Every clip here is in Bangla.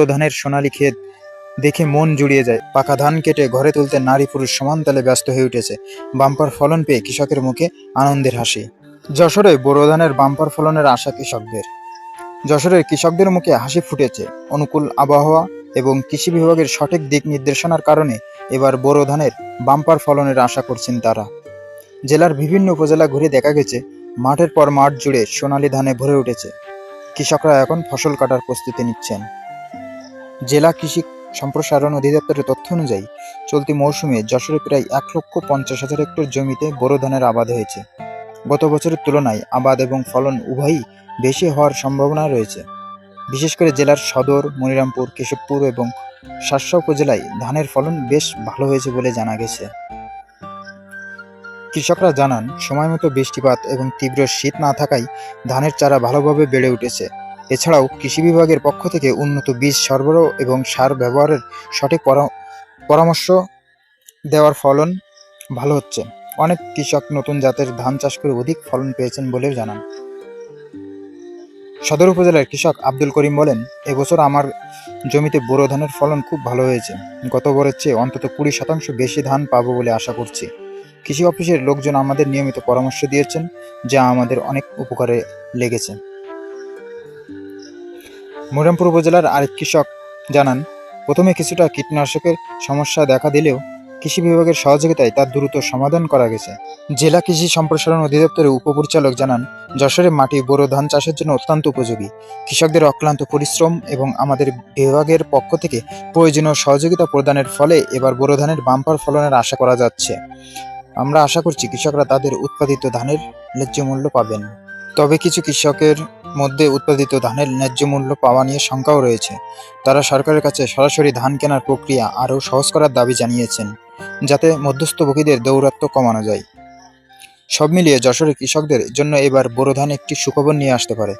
ধানের সোনালী ক্ষেত দেখে মন জুড়িয়ে যায়। পাকা ধান কেটে ঘরে তুলতে নারী পুরুষ সমান তালে ব্যস্ত হয়ে উঠেছে। বাম্পার ফলন পেয়ে কৃষকের মুখে আনন্দের হাসি। যশোরে বোরো ধানের বাম্পার ফলনের আশা কৃষকদের। যশোরের কৃষকদের মুখে হাসি ফুটেছে। অনুকূল আবহাওয়া এবং কৃষি বিভাগের সঠিক দিক নির্দেশনার কারণে এবার বোরো ধানের বাম্পার ফলনের আশা করছেন তারা। জেলার বিভিন্ন উপজেলা ঘুরে দেখা গেছে, মাঠের পর মাঠ জুড়ে সোনালী ধানে ভরে উঠেছে। কৃষকরা এখন ফসল কাটার প্রস্তুতি নিচ্ছেন। জেলা কৃষি সম্প্রসারণ অধিদপ্তরের তথ্য অনুযায়ী, চলতি মৌসুমে যশোরে প্রায় এক লক্ষ পঞ্চাশ হাজার হেক্টর জমিতে বোরো ধানের আবাদ হয়েছে। গত বছরের তুলনায় আবাদ এবং ফলন উভয়ই বেশি হওয়ার সম্ভাবনা রয়েছে। বিশেষ করে জেলার সদর, মনিরামপুর, কেশবপুর এবং শাসা উপজেলায় ধানের ফলন বেশ ভালো হয়েছে বলে জানা গেছে। কৃষকরা জানান, সময়মতো বৃষ্টিপাত এবং তীব্র শীত না থাকায় ধানের চারা ভালোভাবে বেড়ে উঠেছে। এছাড়াও কৃষি বিভাগের পক্ষ থেকে উন্নত বীজ সরবরাহ এবং সার ব্যবহারের সঠিক পরা- পরামর্শ দেওয়ার ফলন ভালো হচ্ছে। অনেক কৃষক নতুন জাতের ধান চাষ করে অধিক ফলন পেয়েছেন বলেও জানান। সদর উপজেলার কৃষক আব্দুল করিম বলেন, এবছর আমার জমিতে বোরো ধানের ফলন খুব ভালো হয়েছে। গত বরের চেয়ে অন্তত কুড়ি শতাংশ বেশি ধান পাবো বলে আশা করছি। কৃষি অফিসের লোকজন আমাদের নিয়মিত পরামর্শ দিয়েছেন, যা আমাদের অনেক উপকারে লেগেছে। মরিরামপুর উপজেলার আরেক কৃষক জানান, প্রথমে কিছুটা কীটনাশকের সমস্যা দেখা দিলেও কৃষি বিভাগের সহযোগিতায় তার দ্রুত সমাধান করা গেছে। জেলা কৃষি সম্প্রসারণ অধিদপ্তরের উপপরিচালক জানান যশোরের মাটি বোরো ধান চাষের জন্য অত্যন্ত উপযোগী। কৃষকদের অক্লান্ত পরিশ্রম এবং আমাদের বিভাগের পক্ষ থেকে প্রয়োজনীয় সহযোগিতা প্রদানের ফলে এবার বোরো ধানের বাম্পার ফলনের আশা করা যাচ্ছে। আমরা আশা করছি কৃষকরা তাদের উৎপাদিত ধানের ন্যায্য মূল্য পাবেন। তবে কিছু কৃষকের মধ্যে উৎপাদিত ধানের ন্যায্য মূল্য পাওয়া নিয়ে শঙ্কাও রয়েছে। তারা সরকারের কাছে সরাসরি ধান কেনার প্রক্রিয়া আরও সহজ করার দাবি জানিয়েছেন, যাতে মধ্যস্থভোগীদের দৌরাত্ম্য কমানো যায়। সব মিলিয়ে যশোরের কৃষকদের জন্য এবার বোরো ধান একটি সুখবর নিয়ে আসতে পারে।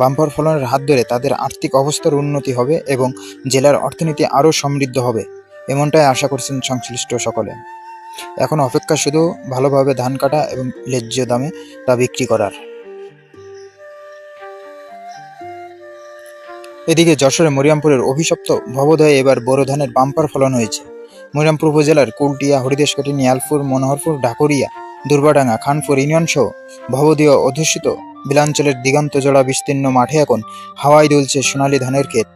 বাম্পার ফলনের হাত ধরে তাদের আর্থিক অবস্থার উন্নতি হবে এবং জেলার অর্থনীতি আরও সমৃদ্ধ হবে, এমনটাই আশা করছেন সংশ্লিষ্ট সকলে। এখন অপেক্ষা শুধু ভালোভাবে ধান কাটা এবং ন্যায্য দামে তা বিক্রি করার। এদিকে যশোরে মরিয়ামপুরের অভিশপ্ত ভবদয়ে এবার বোরো ধানের বাম্পার ফলন হয়েছে। মরিয়ামপুর উপজেলার কুলটিয়া হরিদেশকাটি নিয়ালপুর মনোহরপুর, ঢাকুরিয়া, দুর্বাডাঙ্গা, খানপুর ইউনিয়ন সহ ভবদীয় অধ্যুষিত বিলাঞ্চলের দিগন্ত জোড়া বিস্তীর্ণ মাঠে এখন হাওয়ায় দুলছে সোনালী ধানের ক্ষেত।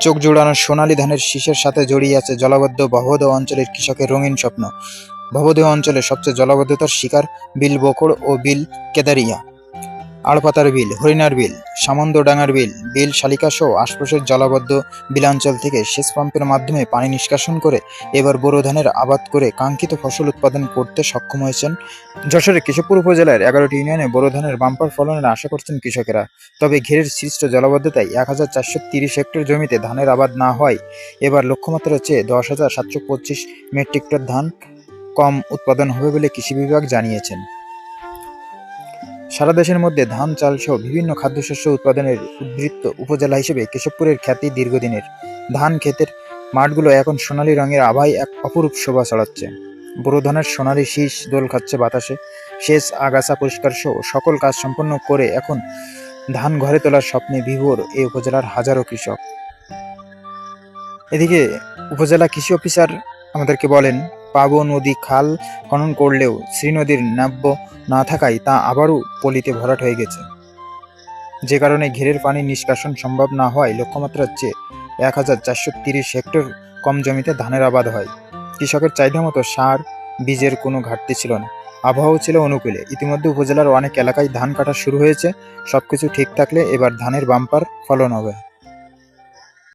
চোখ জোড়ানো সোনালী ধানের শীষের সাথে জড়িয়ে আছে জলাবদ্ধ ভবদেহ অঞ্চলের কৃষকের রঙিন স্বপ্ন। ভবদেহ অঞ্চলের সবচেয়ে জলাবদ্ধতার শিকার বিল বকড় ও বিল কেদারিয়া। আড়পাতার বিল, হরিণার বিল সামন্দডাঙ্গার বিল বিল শালিকা সহ আশপাশের জলাবদ্ধ বিলাঞ্চল থেকে সেচ পাম্পের মাধ্যমে পানি নিষ্কাশন করে এবার বোরো ধানের আবাদ করে কাঙ্ক্ষিত ফসল উৎপাদন করতে সক্ষম হয়েছেন যশোরের কেশবপুর উপজেলার এগারোটি ইউনিয়নে বোরো ধানের বাম্পার ফলনের আশা করছেন কৃষকেরা। তবে ঘেরের সৃষ্ট জলাবদ্ধতায় এক হাজার চারশো তিরিশ হেক্টর জমিতে ধানের আবাদ না হয়, এবার লক্ষ্যমাত্রার চেয়ে দশ হাজার সাতশো পঁচিশ মেট্রিক টন ধান কম উৎপাদন হবে বলে কৃষি বিভাগ জানিয়েছেন। সারা দেশের মধ্যে ধান, চাল সহ বিভিন্ন খাদ্যশস্য উৎপাদনের উদ্বৃত্ত উপজেলা হিসেবে কেশবপুরের খ্যাতি দীর্ঘদিনের। ধান ক্ষেতের মাঠগুলো এখন সোনালী রঙের আভায় এক অপরূপ শোভা ছড়াচ্ছে। বোরো ধানের সোনালী শীষ দোল খাচ্ছে বাতাসে। শেষ আগাছা পরিষ্কার সহ সকল কাজ সম্পন্ন করে এখন ধান ঘরে তোলার স্বপ্নে বিভোর এই উপজেলার হাজারো কৃষক। এদিকে উপজেলা কৃষি অফিসার আমাদেরকে বলেন পাবো নদী খাল খনন করলেও শ্রীনদীর নাব্য না থাকায় তা আবারও পলিতে ভরাট হয়ে গেছে। যে কারণে ঘেরের পানি নিষ্কাশন সম্ভব না হওয়ায় লক্ষ্যমাত্রার চেয়ে এক হাজার চারশো তিরিশ হেক্টর কম জমিতে ধানের আবাদ হয়। কৃষকের চাহিদা মতো সার, বীজের কোনো ঘাটতি ছিল না। আবহাওয়া ছিল অনুকূলে। ইতিমধ্যে উপজেলার অনেক এলাকায় ধান কাটা শুরু হয়েছে। সবকিছু ঠিক থাকলে এবার ধানের বাম্পার ফলন হবে।